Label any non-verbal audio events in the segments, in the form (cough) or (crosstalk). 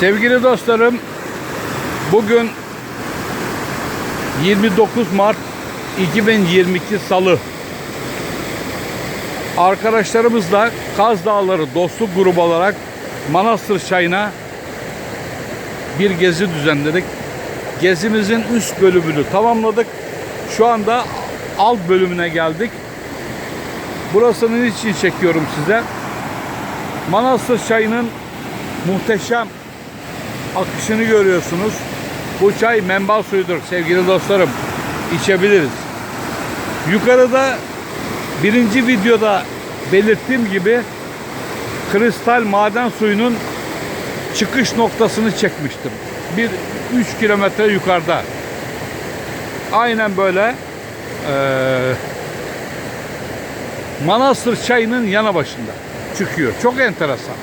Sevgili dostlarım, bugün 29 Mart 2022 Salı. Arkadaşlarımızla Kaz Dağları Dostluk Grubu olarak Manastır Çayı'na bir gezi düzenledik. Gezimizin üst bölümünü tamamladık. Şu anda alt bölümüne geldik. Burasını için çekiyorum size? Manastır Çayı'nın muhteşem akışını görüyorsunuz. Bu çay menba suyudur sevgili dostlarım. İçebiliriz. Yukarıda birinci videoda belirttiğim gibi kristal maden suyunun çıkış noktasını çekmiştim. Bir 3 kilometre yukarıda. Aynen böyle eee Manastır çayının yana başında çıkıyor. Çok enteresan.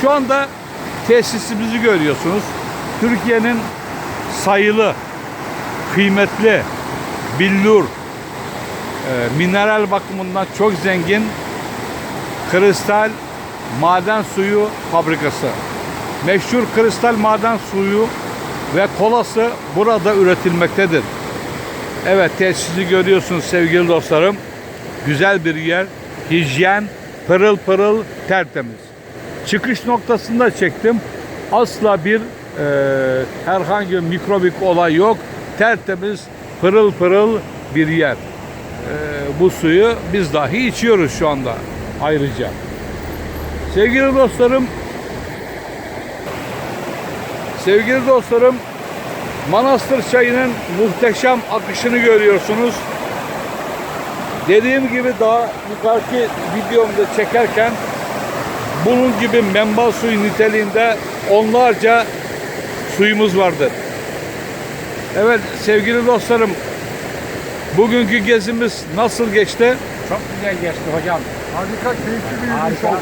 Şu anda tesisimizi görüyorsunuz. Türkiye'nin sayılı, kıymetli, billur, e, mineral bakımından çok zengin kristal maden suyu fabrikası. Meşhur kristal maden suyu ve kolası burada üretilmektedir. Evet tesisi görüyorsunuz sevgili dostlarım. Güzel bir yer. Hijyen, pırıl pırıl, tertemiz. Çıkış noktasında çektim. Asla bir e, herhangi bir mikrobik olay yok. Tertemiz, pırıl pırıl bir yer. E, bu suyu biz dahi içiyoruz şu anda ayrıca. Sevgili dostlarım, sevgili dostlarım, Manastır çayının muhteşem akışını görüyorsunuz. Dediğim gibi daha yukarıki videomda çekerken bunun gibi menba suyu niteliğinde onlarca suyumuz vardır. Evet sevgili dostlarım bugünkü gezimiz nasıl geçti? Çok güzel geçti hocam. Harika, keyifli bir yürüyüş oldu.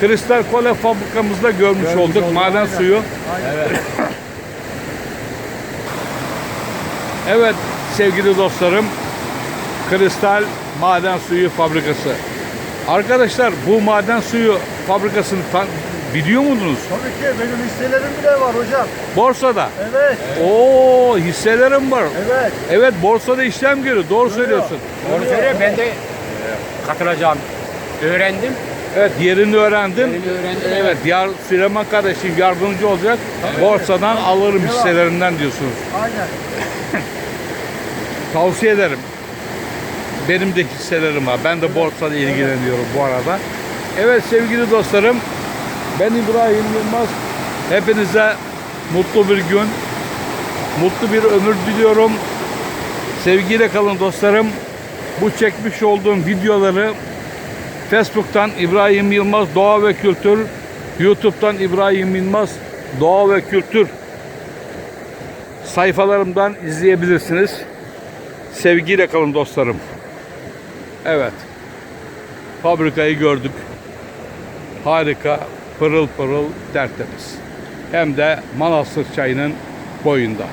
Kristal Kole fabrikamızda görmüş, Görmüş olduk maden aynen. suyu. Aynen. Evet sevgili dostlarım Kristal Maden Suyu Fabrikası. Arkadaşlar bu maden suyu fabrikasını biliyor muydunuz? Tabii ki benim hisselerim bile var hocam. Borsada. Evet, Oo hisselerim var. evet. Evet borsada işlem görüyor. Doğru söylüyorsun. Doğru söylüyor. Ben de e, katılacağım. Öğrendim. Evet yerini öğrendin. Yerini öğrendim, Evet yar, Süleyman kardeşim yardımcı olacak. Borsadan alırım hisselerinden diyorsunuz. Aynen. (laughs) Tavsiye ederim. Benim de hisselerim var. Ben de borsayla ilgileniyorum bu arada. Evet sevgili dostlarım. Ben İbrahim Yılmaz. Hepinize mutlu bir gün, mutlu bir ömür diliyorum. Sevgiyle kalın dostlarım. Bu çekmiş olduğum videoları Facebook'tan İbrahim Yılmaz Doğa ve Kültür, YouTube'dan İbrahim Yılmaz Doğa ve Kültür sayfalarımdan izleyebilirsiniz. Sevgiyle kalın dostlarım. Evet. Fabrikayı gördük. Harika, pırıl pırıl, tertemiz. Hem de Manastır çayının boyunda.